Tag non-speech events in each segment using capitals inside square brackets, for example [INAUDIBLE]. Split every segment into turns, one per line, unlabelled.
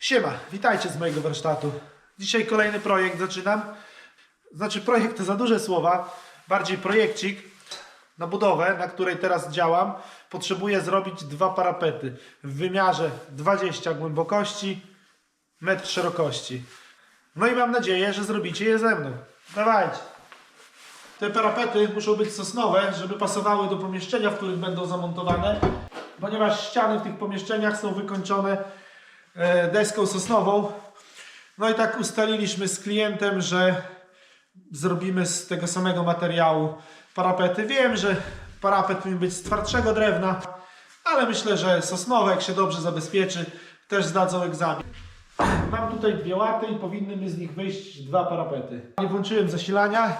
Siema, witajcie z mojego warsztatu. Dzisiaj kolejny projekt zaczynam. Znaczy projekt to za duże słowa, bardziej projekcik na budowę, na której teraz działam. Potrzebuję zrobić dwa parapety w wymiarze 20 głębokości, metr szerokości. No i mam nadzieję, że zrobicie je ze mną. Dawajcie. Te parapety muszą być sosnowe, żeby pasowały do pomieszczenia, w którym będą zamontowane, ponieważ ściany w tych pomieszczeniach są wykończone deską sosnową. No i tak ustaliliśmy z klientem, że zrobimy z tego samego materiału parapety. Wiem, że parapet powinien być z twardszego drewna, ale myślę, że sosnowe, jak się dobrze zabezpieczy, też zdadzą egzamin. Mam tutaj dwie łaty i powinny mi z nich wyjść dwa parapety. Nie włączyłem zasilania.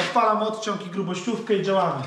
Odpalam odciąg i grubościówkę i działamy.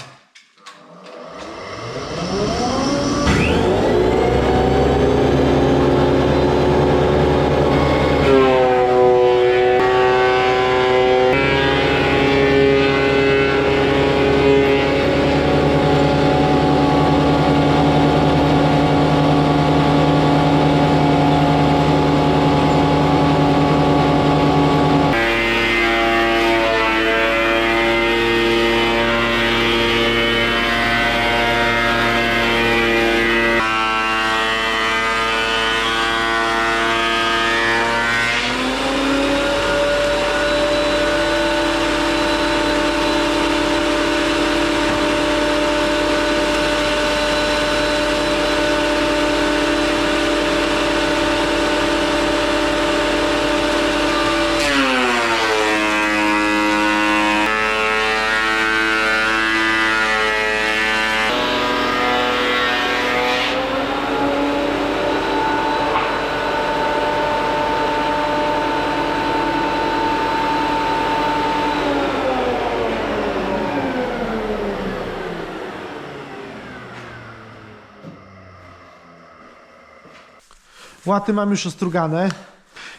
Łaty mam już ostrugane.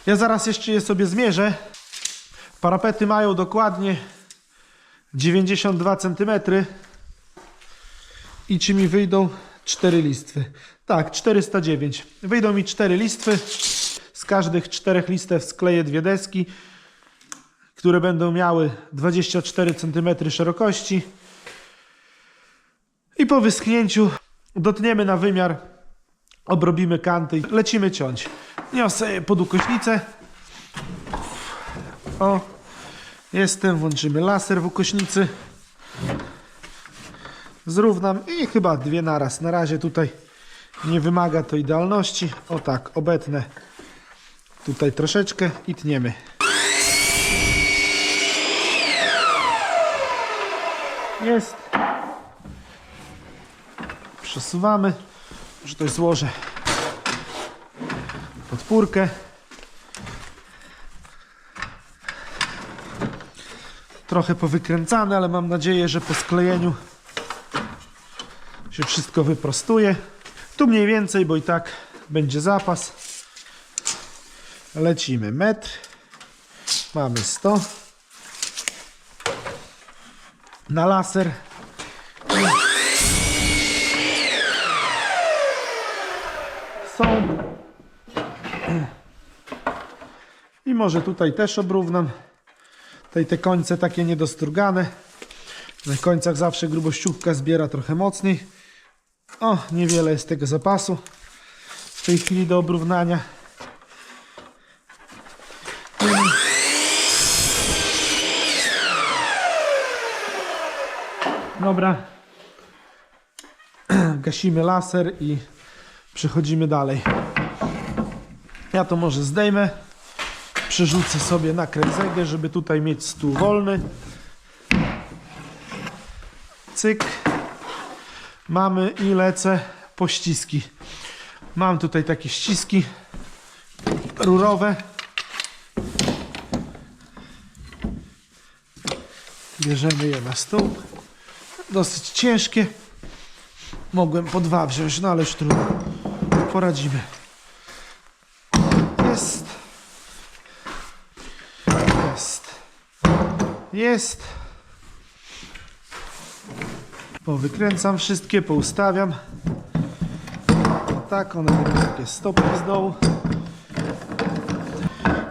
Ja zaraz jeszcze je sobie zmierzę. Parapety mają dokładnie 92 cm. I czy mi wyjdą 4 listwy? Tak, 409. Wyjdą mi 4 listwy. Z każdych 4 listew skleję dwie deski, które będą miały 24 cm szerokości. I po wyschnięciu dotniemy na wymiar obrobimy kanty i lecimy ciąć. Niosę je pod ukośnicę. O, jestem, włączymy laser w ukośnicy. Zrównam i chyba dwie naraz. Na razie tutaj nie wymaga to idealności. O tak, obetnę tutaj troszeczkę i tniemy. Jest. Przesuwamy. Może to złożę podpórkę. Trochę powykręcane, ale mam nadzieję, że po sklejeniu się wszystko wyprostuje. Tu mniej więcej, bo i tak będzie zapas. Lecimy metr. Mamy 100. Na laser są. I może tutaj też obrównam. Tutaj te końce takie niedostrugane. Na końcach zawsze grubościówka zbiera trochę mocniej. O, niewiele jest tego zapasu w tej chwili do obrównania. Dobra. [CLEARS THROAT] Gasimy laser i przechodzimy dalej. Ja to może zdejmę. Przerzucę sobie na kręzegę, żeby tutaj mieć stół wolny. Cyk. Mamy i lecę po ściski. Mam tutaj takie ściski rurowe. Bierzemy je na stół. Dosyć ciężkie. Mogłem po dwa wziąć, no ale już trudno. Poradzimy. Jest. Jest. Jest. Powykręcam wszystkie, poustawiam. tak, one będą takie stopki z dołu.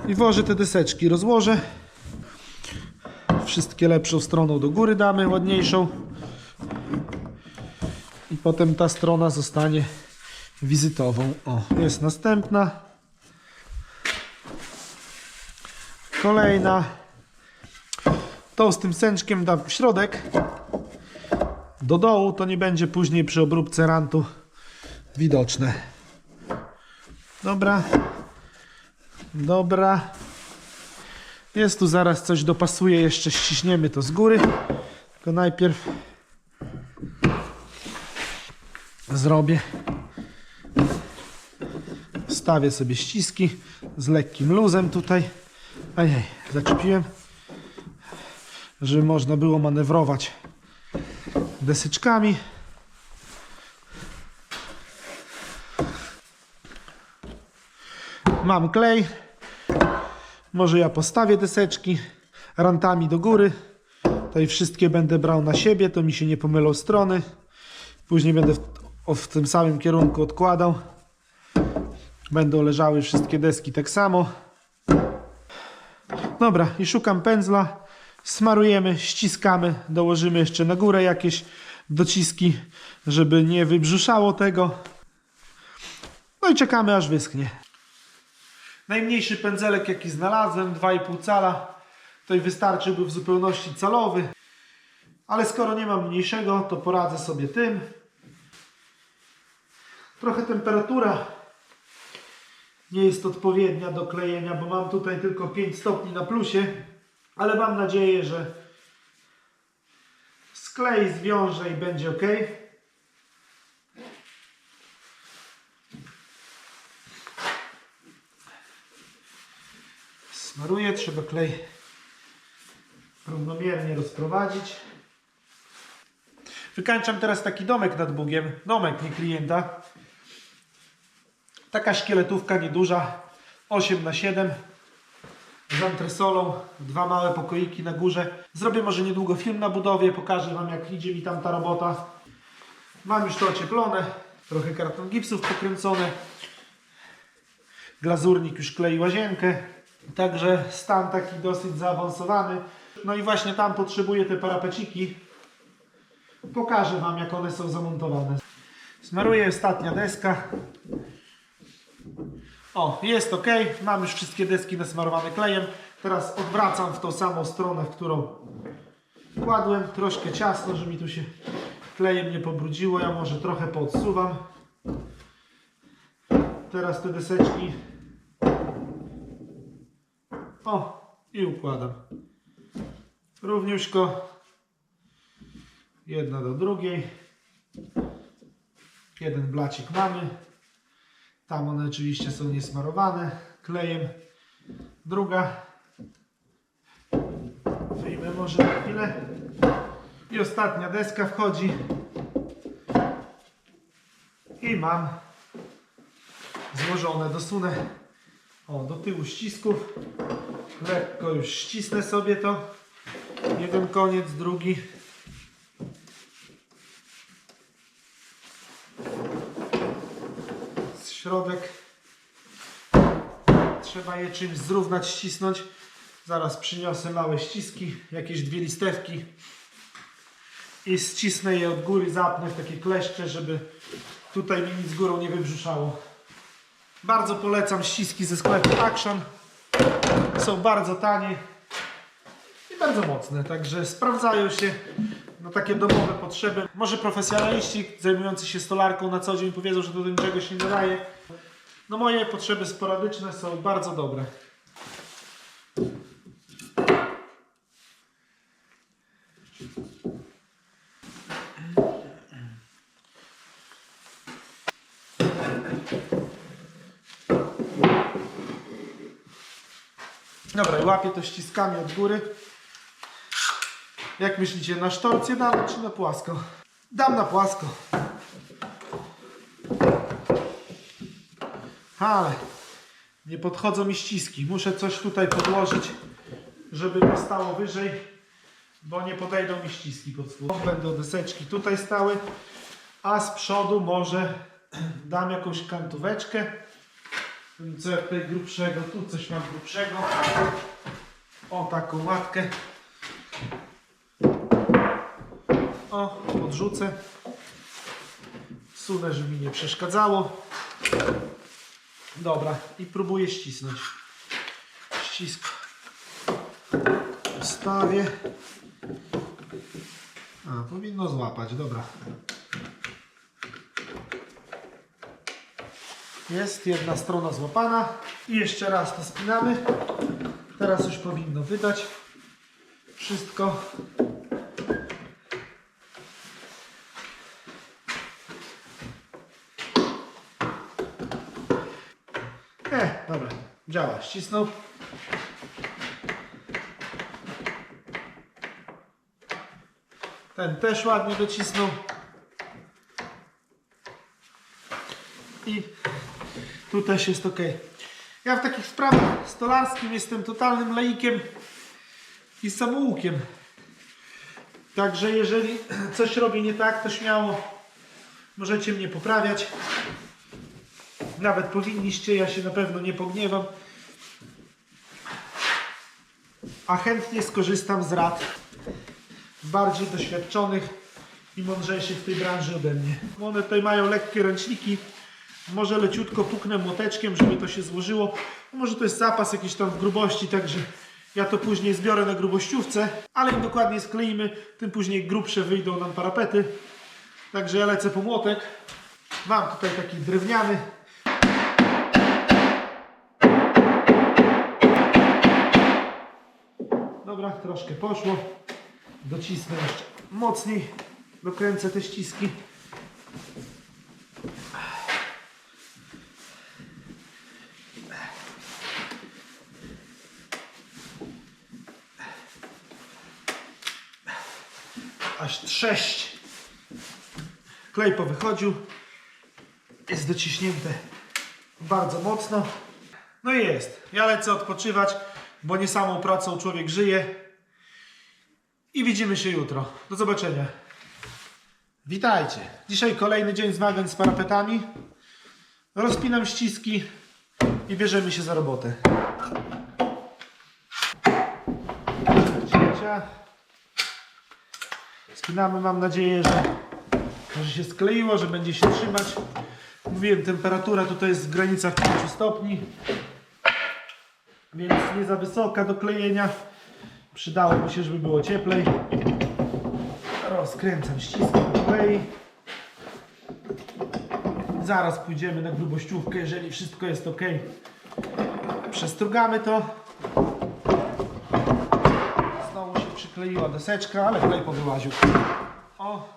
I włożę te deseczki, rozłożę. Wszystkie lepszą stroną do góry damy, ładniejszą. I potem ta strona zostanie wizytową. O, jest następna. Kolejna. Tą z tym sęczkiem dam w środek. Do dołu to nie będzie później przy obróbce rantu widoczne. Dobra. Dobra. Jest tu zaraz coś dopasuje, jeszcze ściśniemy to z góry. Tylko najpierw zrobię. Stawię sobie ściski z lekkim luzem tutaj. Ajaj, zaczepiłem. Żeby można było manewrować desyczkami. Mam klej. Może ja postawię deseczki rantami do góry. Tutaj wszystkie będę brał na siebie, to mi się nie pomylą strony. Później będę w, w tym samym kierunku odkładał. Będą leżały wszystkie deski tak samo. Dobra, i szukam pędzla. Smarujemy, ściskamy, dołożymy jeszcze na górę jakieś dociski, żeby nie wybrzuszało tego. No i czekamy aż wyschnie. Najmniejszy pędzelek jaki znalazłem, 2,5 cala. Tutaj wystarczyłby w zupełności calowy. Ale skoro nie mam mniejszego, to poradzę sobie tym. Trochę temperatura nie jest odpowiednia do klejenia, bo mam tutaj tylko 5 stopni na plusie. Ale mam nadzieję, że sklej zwiąże i będzie ok. Smaruję, trzeba klej równomiernie rozprowadzić. Wykańczam teraz taki domek nad Bugiem. Domek, nie klienta. Taka szkieletówka nieduża. 8 na 7 z antresolą, dwa małe pokoiki na górze. Zrobię może niedługo film na budowie, pokażę Wam jak idzie mi tam ta robota. Mam już to ocieplone, trochę karton gipsów pokręcone. Glazurnik już klei łazienkę, także stan taki dosyć zaawansowany. No i właśnie tam potrzebuję te parapeciki. Pokażę Wam jak one są zamontowane. Smaruję ostatnia deska. O, jest ok. Mam już wszystkie deski nasmarowane klejem. Teraz odwracam w tą samą stronę, w którą kładłem. Troszkę ciasno, żeby mi tu się klejem nie pobrudziło. Ja może trochę podsuwam. Teraz te deseczki. O, i układam. Równiuśko. Jedna do drugiej. Jeden blacik mamy. Tam one oczywiście są niesmarowane klejem. Druga. Wyjmę może na chwilę. I ostatnia deska wchodzi. I mam złożone. Dosunę o, do tyłu ścisków. Lekko już ścisnę sobie to. Jeden koniec, drugi. Środek. Trzeba je czymś zrównać, ścisnąć. Zaraz przyniosę małe ściski, jakieś dwie listewki i ścisnę je od góry, zapnę w takie kleszcze, żeby tutaj mi nic górą nie wybrzuszało. Bardzo polecam ściski ze sklepu Action. Są bardzo tanie i bardzo mocne, także sprawdzają się na takie domowe potrzeby. Może profesjonaliści zajmujący się stolarką na co dzień powiedzą, że do niczego się nie nadaje. No moje potrzeby sporadyczne są bardzo dobre. Dobra, łapię to ściskami od góry. Jak myślicie, na sztorcie dam czy na płasko? Dam na płasko. Ale nie podchodzą mi ściski. Muszę coś tutaj podłożyć, żeby to stało wyżej, bo nie podejdą mi ściski pod spód. Będą deseczki tutaj stały, a z przodu może [CLEARS THROAT] dam jakąś kantóweczkę. Co jak tutaj grubszego, tu coś mam grubszego. O, taką łatkę. O, odrzucę. Sunę, żeby mi nie przeszkadzało. Dobra, i próbuję ścisnąć. Ścisk. Wstawię. A, powinno złapać, dobra. Jest jedna strona złapana. I jeszcze raz to spinamy. Teraz już powinno wydać wszystko. E, dobra, działa, ścisnął. Ten też ładnie docisnął. I tu też jest ok. Ja w takich sprawach stolarskim jestem totalnym laikiem i samoukiem. Także jeżeli coś robię nie tak, to śmiało możecie mnie poprawiać. Nawet powinniście, ja się na pewno nie pogniewam. A chętnie skorzystam z rad bardziej doświadczonych i mądrzejszych w tej branży ode mnie. One tutaj mają lekkie ręczniki. Może leciutko puknę młoteczkiem, żeby to się złożyło. Może to jest zapas jakiś tam w grubości, także ja to później zbiorę na grubościówce, ale im dokładniej skleimy, tym później grubsze wyjdą nam parapety. Także ja lecę po młotek. Mam tutaj taki drewniany. Dobra, troszkę poszło. Docisnę jeszcze mocniej. Dokręcę te ściski. Aż trześć. Klej powychodził. Jest dociśnięte bardzo mocno. No i jest. Ja lecę odpoczywać, bo nie samą pracą człowiek żyje. I widzimy się jutro. Do zobaczenia. Witajcie. Dzisiaj kolejny dzień zmagań z parapetami. Rozpinam ściski i bierzemy się za robotę. Spinamy, mam nadzieję, że, że się skleiło, że będzie się trzymać. Mówiłem, temperatura tutaj jest w granicach 5 stopni, więc nie za wysoka do klejenia. Przydałoby się, żeby było cieplej. Rozkręcam ściskam klei. Zaraz pójdziemy na grubościówkę, jeżeli wszystko jest ok. Przestrugamy to. Znowu się przykleiła deseczka, ale klej powyłaził. O,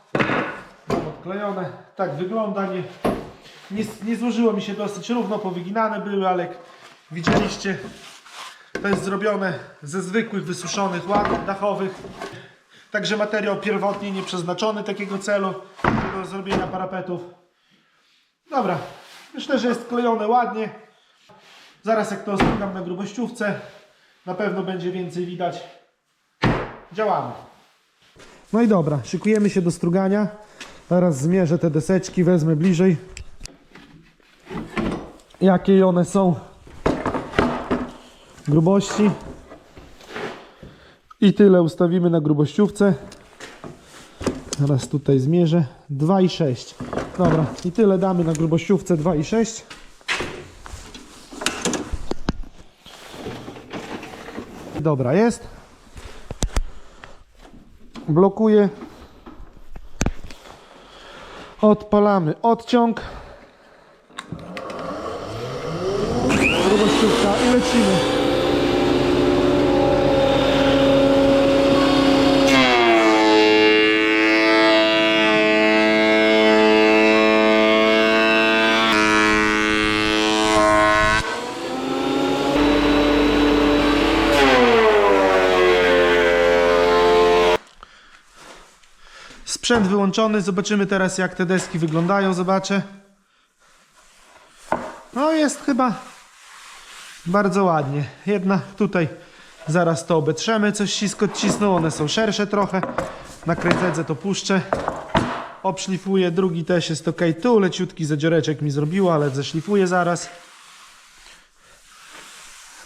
odklejone. Tak wygląda. Nie, nie, nie złożyło mi się dosyć równo, powyginane były, ale widzieliście, to jest zrobione ze zwykłych, wysuszonych łat dachowych. Także materiał pierwotnie nie przeznaczony takiego celu do zrobienia parapetów. Dobra, myślę, że jest klejone ładnie. Zaraz jak to ostrzegam na grubościówce, na pewno będzie więcej widać. Działamy. No i dobra, szykujemy się do strugania. Teraz zmierzę te deseczki, wezmę bliżej. Jakie one są grubości. I tyle ustawimy na grubościówce. Teraz tutaj zmierzę. 2,6. Dobra, i tyle damy na grubościówce 2,6. Dobra, jest. Blokuję. Odpalamy odciąg. Grubościówka i lecimy. Sprzęt wyłączony. Zobaczymy teraz jak te deski wyglądają. Zobaczę. No jest chyba bardzo ładnie. Jednak tutaj zaraz to obetrzemy. Coś ścisk odcisnął. One są szersze trochę. Na kręcedze to puszczę. Obszlifuję, drugi też jest ok. Tu leciutki zadzioreczek mi zrobiło, ale zeszlifuję zaraz.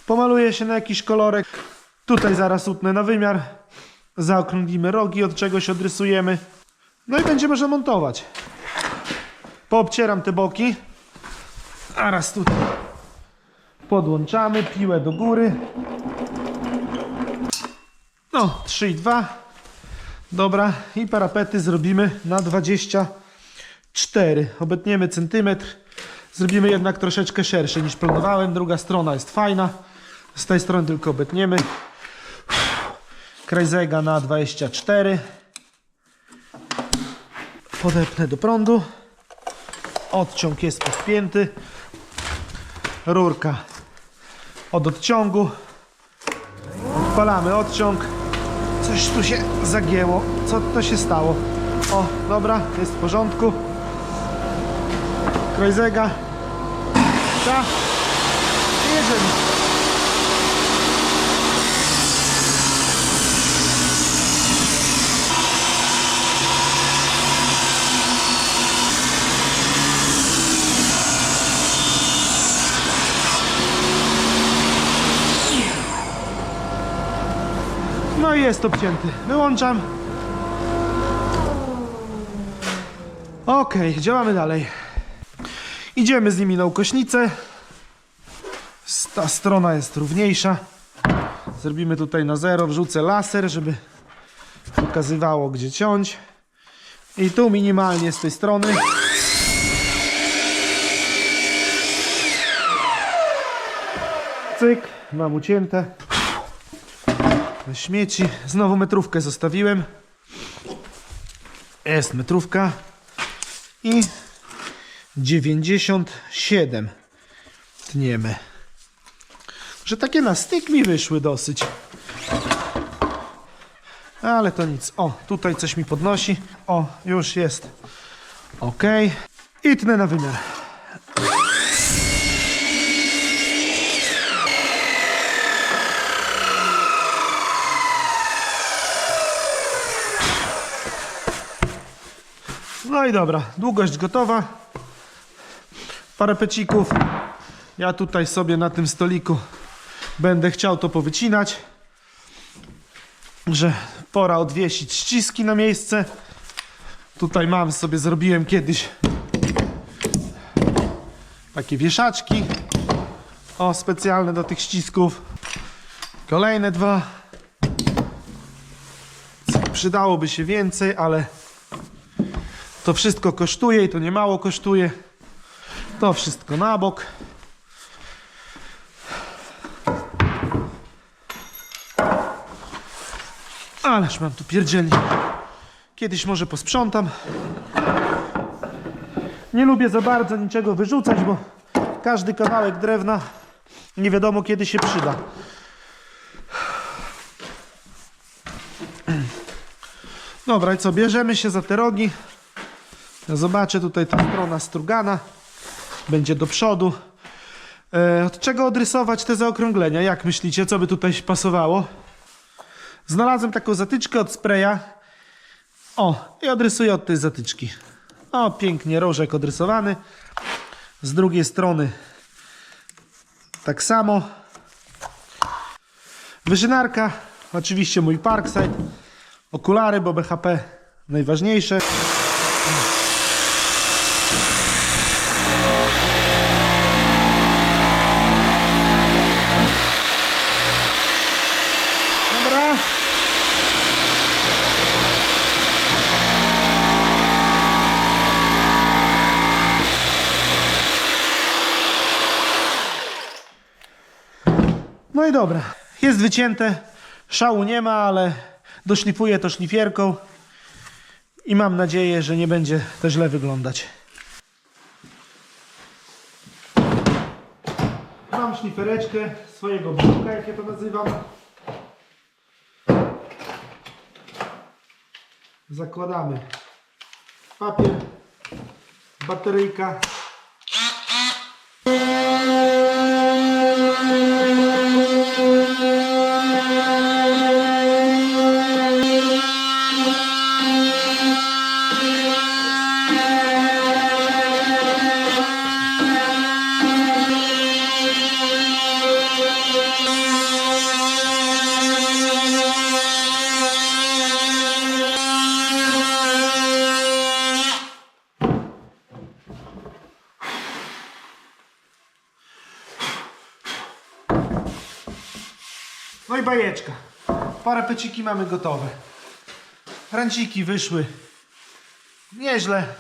Pomaluję się na jakiś kolorek. Tutaj zaraz utnę na wymiar. Zaokrąglimy rogi, od czegoś odrysujemy. No i będzie można montować. Poobcieram te boki. A raz tutaj podłączamy piłę do góry. No, 3 i 2. Dobra, i parapety zrobimy na 24. Obetniemy centymetr. Zrobimy jednak troszeczkę szerszy niż planowałem. Druga strona jest fajna. Z tej strony tylko obetniemy. Krajzega na 24. Podepnę do prądu. Odciąg jest podpięty. Rurka od odciągu. Odpalamy odciąg. Coś tu się zagięło. Co to się stało? O, dobra, jest w porządku. Krojzega. Ta. Jedziemy. No i jest obcięty. Wyłączam. Ok, działamy dalej. Idziemy z nimi na ukośnicę. Ta strona jest równiejsza. Zrobimy tutaj na zero. Wrzucę laser, żeby pokazywało gdzie ciąć. I tu minimalnie z tej strony. Cyk, mam ucięte śmieci. Znowu metrówkę zostawiłem. Jest metrówka. I 97 tniemy. Że takie na styk mi wyszły dosyć. Ale to nic. O, tutaj coś mi podnosi. O, już jest. Ok. I tnę na wymiar. No i dobra, długość gotowa. Parę pecików. Ja tutaj sobie na tym stoliku będę chciał to powycinać. Że pora odwiesić ściski na miejsce. Tutaj mam sobie, zrobiłem kiedyś takie wieszaczki. O, specjalne do tych ścisków. Kolejne dwa. Przydałoby się więcej, ale to wszystko kosztuje i to nie mało kosztuje. To wszystko na bok. Ależ mam tu pierdzielnie. Kiedyś może posprzątam. Nie lubię za bardzo niczego wyrzucać, bo każdy kawałek drewna nie wiadomo kiedy się przyda. Dobra, i co? Bierzemy się za te rogi. Zobaczę tutaj ta strona strugana. Będzie do przodu. E, od czego odrysować te zaokrąglenia? Jak myślicie, co by tutaj pasowało? Znalazłem taką zatyczkę od spraya. O, i odrysuję od tej zatyczki. O, pięknie, rożek odrysowany. Z drugiej strony tak samo. Wyżynarka, oczywiście mój Parkside. Okulary, bo BHP najważniejsze. Dobra. No i dobra. Jest wycięte. Szału nie ma, ale doszlifuję to szlifierką. I mam nadzieję, że nie będzie to źle wyglądać. Mam szlifereczkę swojego bułka, jak ja to nazywam. Zakładamy papier, bateryjka. No i bajeczka. Parapeciki mamy gotowe. Ranciki wyszły. Nieźle.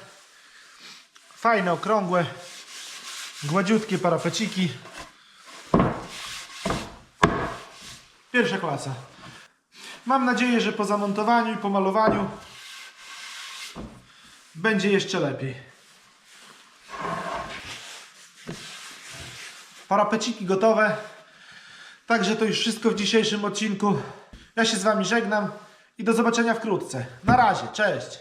Fajne, okrągłe. Gładziutkie parapeciki. Pierwsza klasa. Mam nadzieję, że po zamontowaniu i pomalowaniu będzie jeszcze lepiej. Parapeciki gotowe. Także to już wszystko w dzisiejszym odcinku. Ja się z Wami żegnam i do zobaczenia wkrótce. Na razie, cześć.